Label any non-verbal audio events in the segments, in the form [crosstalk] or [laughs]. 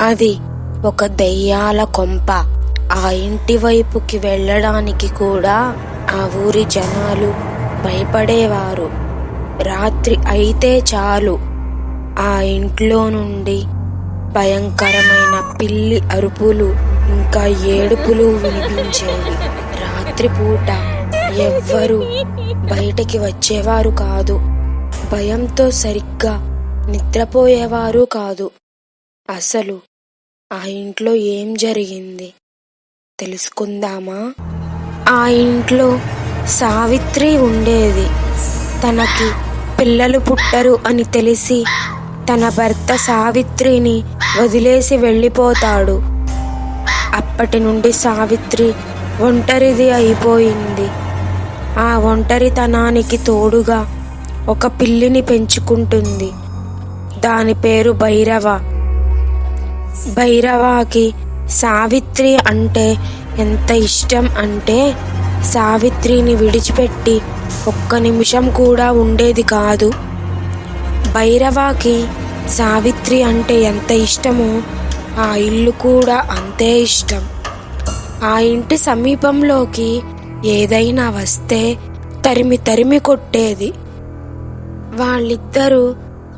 అది ఒక దెయ్యాల కొంప. ఆ ఇంటి వైపుకి వెళ్ళడానికి కూడా ఆ ఊరి జనాలు భయపడేవారు. రాత్రి అయితే చాలు. ఆ ఇంట్లో నుండి భయంకరమైన పిల్లి అరుపులు ఇంకా ఏడుపులు వినిపించేవి. రాత్రిపూట ఎవ్వరూ బయటికి వచ్చేవారు కాదు. భయంతో సరిగ్గా నిద్రపోయేవారు కాదు. అసలు ఆ ఇంట్లో ఏం జరిగింది? తెలుసుకుందామా? ఆ ఇంట్లో సావిత్రి ఉండేది. తనకి పిల్లలు పుట్టరు అని తెలిసి తన భర్త సావిత్రిని వదిలేసి వెళ్ళిపోతాడు. అప్పటి నుండి సావిత్రి ఒంటరిది అయిపోయింది. ఆ ఒంటరితనానికి తోడుగా ఒక పిల్లిని పెంచుకుంటుంది. దాని పేరు భైరవ. భైరవాకి సావిత్రి అంటే ఎంత ఇష్టం అంటే సావిత్రిని విడిచిపెట్టి ఒక్క నిమిషం కూడా ఉండేది కాదు. భైరవాకి సావిత్రి అంటే ఎంత ఇష్టమో ఆ ఇల్లు కూడా అంతే ఇష్టం. ఆ ఇంటి సమీపంలోకి ఏదైనా వస్తే తరిమి తరిమి కొట్టేది. వాళ్ళిద్దరూ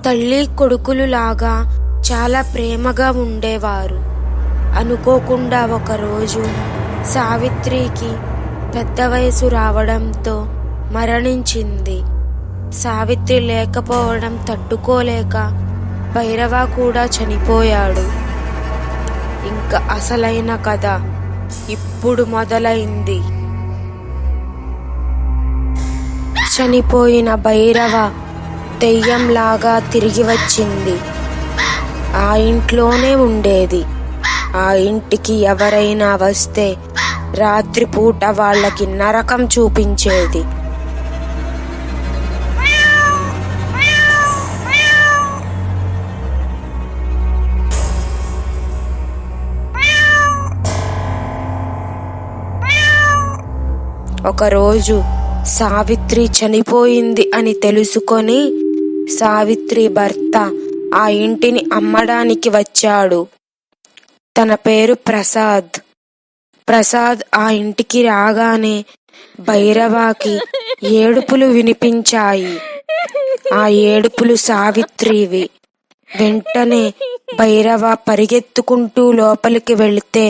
తల్లి కొడుకులు లాగా చాలా ప్రేమగా ఉండేవారు. అనుకోకుండా ఒకరోజు సావిత్రికి పెద్ద వయసు రావడంతో మరణించింది. సావిత్రి లేకపోవడం తట్టుకోలేక భైరవ కూడా చనిపోయాడు. ఇంకా అసలైన కథ ఇప్పుడు మొదలైంది. చనిపోయిన భైరవ దెయ్యంలాగా తిరిగి వచ్చింది ఆ ఇంట్లోనే ఉండేది. ఆ ఇంటికి ఎవరైనా వస్తే రాత్రిపూట వాళ్ళకి నరకం చూపించేది. ఒకరోజు సావిత్రి చనిపోయింది అని తెలుసుకొని సావిత్రి భర్త ఆ ఇంటిని అమ్మడానికి వచ్చాడు. తన పేరు ప్రసాద్. ప్రసాద్ ఆ ఇంటికి రాగానే భైరవాకి ఏడుపులు వినిపించాయి. ఆ ఏడుపులు సావిత్రివి. వెంటనే భైరవ పరిగెత్తుకుంటూ లోపలికి వెళితే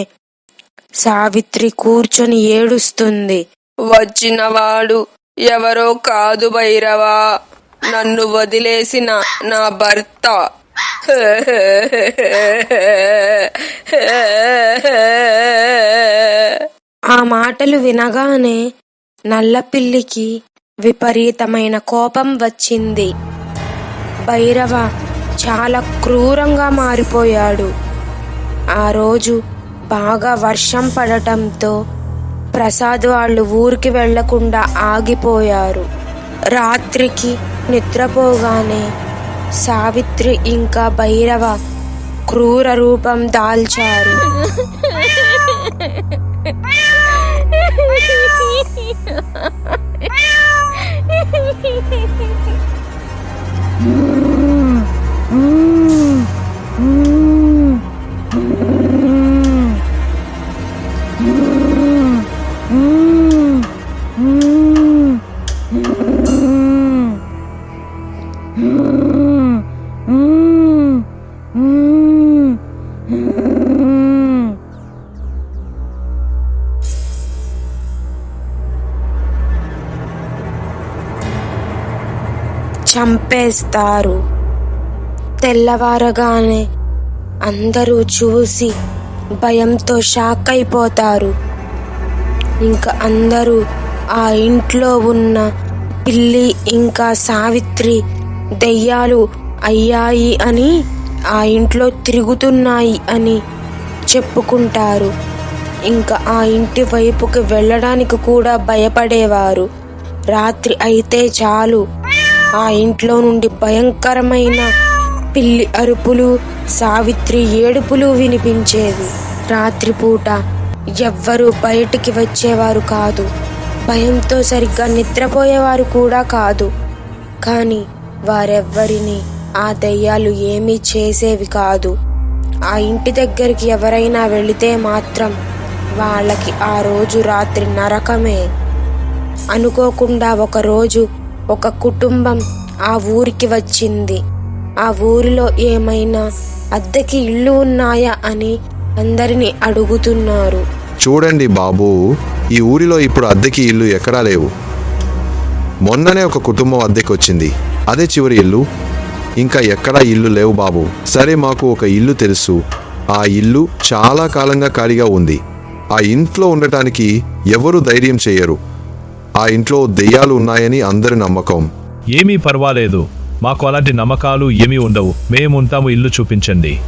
సావిత్రి కూర్చొని ఏడుస్తుంది. వచ్చినవాడు ఎవరో కాదు భైరవా! నన్ను వదిలేసిన నా భర్త. ఆ మాటలు వినగానే నల్లపిల్లికి విపరీతమైన కోపం వచ్చింది. భైరవ చాలా క్రూరంగా మారిపోయాడు. ఆ రోజు బాగా వర్షం పడటంతో ప్రసాద్ వాళ్ళు ఊరికి వెళ్ళకుండా ఆగిపోయారు. రాత్రికి నిద్రపోగానే సావిత్రి ఇంకా భైరవ క్రూర రూపం దాల్చారు. [laughs] చంపేస్తారు. తెల్లవారగానే అందరూ చూసి భయంతో షాక్ అయిపోతారు. ఇంకా అందరూ ఆ ఇంట్లో ఉన్న పిల్లి ఇంకా సావిత్రి దెయ్యాలు అయ్యాయి అని ఆ ఇంట్లో తిరుగుతున్నాయి అని చెప్పుకుంటారు. ఇంకా ఆ ఇంటి వైపుకి వెళ్ళడానికి కూడా భయపడేవారు. రాత్రి అయితే చాలు. ఆ ఇంట్లో నుండి భయంకరమైన పిల్లి అరుపులు సావిత్రి ఏడుపులు వినిపించేవి. రాత్రిపూట ఎవ్వరూ బయటికి వచ్చేవారు కాదు. భయంతో సరిగ్గా నిద్రపోయేవారు కూడా కాదు. కానీ వారెవ్వరిని ఆ దయ్యాలు ఏమీ చేసేవి కాదు. ఆ ఇంటి దగ్గరికి ఎవరైనా వెళితే మాత్రం వాళ్ళకి ఆ రోజు రాత్రి నరకమే. అనుకోకుండా ఒకరోజు ఒక కుటుంబం ఆ ఊరికి వచ్చింది. ఆ ఊరిలో ఏమైనా అద్దెకి ఇల్లు ఉన్నాయా అని అందరిని అడుగుతున్నారు. చూడండి బాబు ఈ ఊరిలో ఇప్పుడు అద్దెకి ఇల్లు ఎక్కడా లేవు. మొన్ననే ఒక కుటుంబం అద్దెకి వచ్చింది. అదే చివరి ఇల్లు. ఇంకా ఎక్కడా ఇల్లు లేవు బాబు. సరే మాకు ఒక ఇల్లు తెలుసు. ఆ ఇల్లు చాలా కాలంగా ఖాళీగా ఉంది. ఆ ఇంట్లో ఉండటానికి ఎవరు ధైర్యం చేయరు. ఆ ఇంట్లో దెయ్యాలు ఉన్నాయని అందరి నమ్మకం. ఏమీ పర్వాలేదు. మాకు అలాంటి నమ్మకాలు ఏమీ ఉండవు. మేముంటాము ఇల్లు చూపించండి.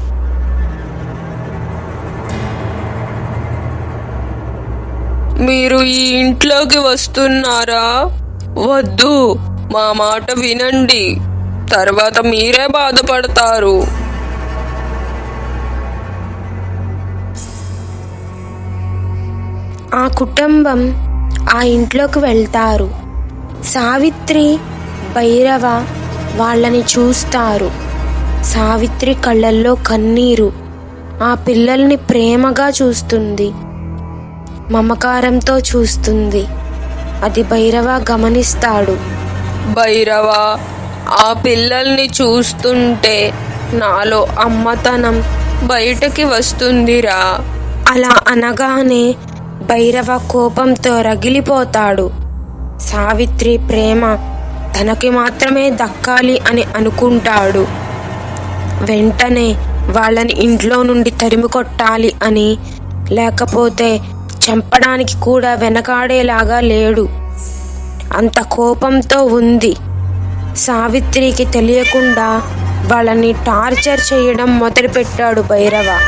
మీరు ఈ ఇంట్లోకి వస్తున్నారా? వద్దు. మా మాట వినండి. తర్వాత మీరే బాధపడతారు. ఆ కుటుంబం ఆ ఇంట్లోకి వెళ్తారు. సావిత్రి భైరవ వాళ్ళని చూస్తారు. సావిత్రి కళ్ళల్లో కన్నీరు. ఆ పిల్లల్ని ప్రేమగా చూస్తుంది. మమకారంతో చూస్తుంది. అది భైరవ గమనిస్తాడు. భైరవ ఆ పిల్లల్ని చూస్తుంటే నాలో అమ్మతనం బయటకి వస్తుందిరా. అలా అనగానే భైరవ కోపంతో రగిలిపోతాడు. సావిత్రి ప్రేమ తనకి మాత్రమే దక్కాలి అని అనుకుంటాడు. వెంటనే వాళ్ళని ఇంట్లో నుండి తరిమి కొట్టాలి అని లేకపోతే చంపడానికి కూడా వెనకాడేలాగా లేడు. అంత కోపంతో ఉంది. సావిత్రికి తెలియకుండా వాళ్ళని టార్చర్ చేయడం మొదలుపెట్టాడు భైరవ.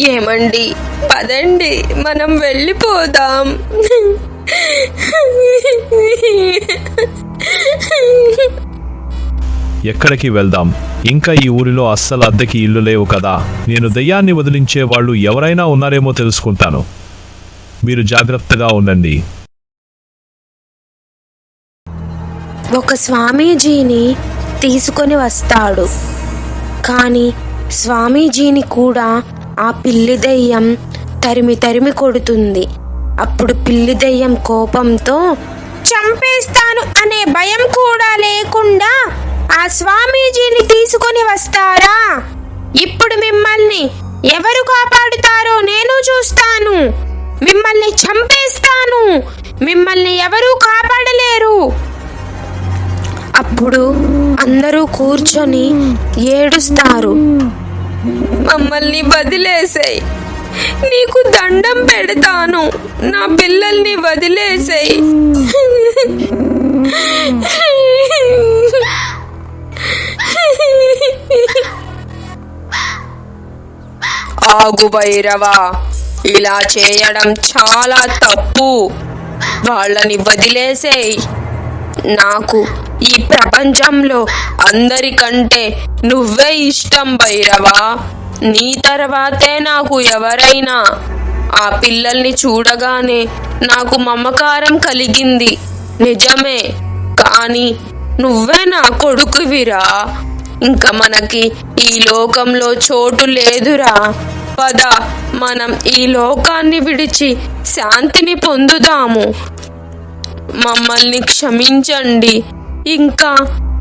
ఏమండి? పదండి మనం వెళ్ళిపోదాం. ఎక్కడికి వెళ్దాం? ఇంకా ఈ ఊరిలో అస్సలు అద్దెకి ఇల్లు లేవు కదా. నేను దయ్యాన్ని వదిలించే వాళ్ళు ఎవరైనా ఉన్నారేమో తెలుసుకుంటాను. మీరు జాగ్రత్తగా ఉండండి. ఒక స్వామీజీని తీసుకొని వస్తాడు. కానీ స్వామీజీని కూడా ఆ పిల్లి దెయ్యం తరిమి తరిమి కొడుతుంది. అప్పుడు పిల్లి దెయ్యం కోపంతో చంపేస్తాను అనే భయం కూడా లేకుండా ఆ స్వామీజీని తీసుకొని వస్తారా? ఇప్పుడు మిమ్మల్ని ఎవరు కాపాడుతారో నేను చూస్తాను. మిమ్మల్ని చంపేస్తాను. మిమ్మల్ని ఎవరూ కాపాడలేరు. అప్పుడు అందరూ కూర్చొని ఏడుస్తారు. మమ్మల్ని వదిలేసేయ్. నీకు దండం పెడతాను. నా పిల్లల్ని వదిలేసేయ్. ఆగు భైరవా. ఇలా చేయడం చాలా తప్పు. వాళ్ళని వదిలేసేయ్. నాకు ఈ ప్రపంచంలో అందరికంటే నువ్వే ఇష్టం భైరవా. నీ తర్వాతే నాకు ఎవరైనా ఆ పిల్లల్ని చూడగానే నాకు మమకారం కలిగింది. నిజమే కానీ నువ్వే నా కొడుకువిరా. ఇంకా మనకి ఈ లోకంలో చోటు లేదురా. పద మనం ఈ లోకాన్ని విడిచి శాంతిని పొందుదాము మమ్మల్ని క్షమించండి. ఇంకా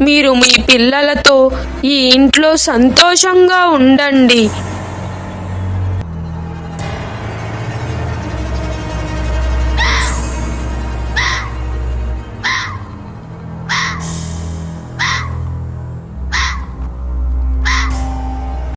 మీరు మీ పిల్లలతో ఈ ఇంట్లో సంతోషంగా ఉండండి.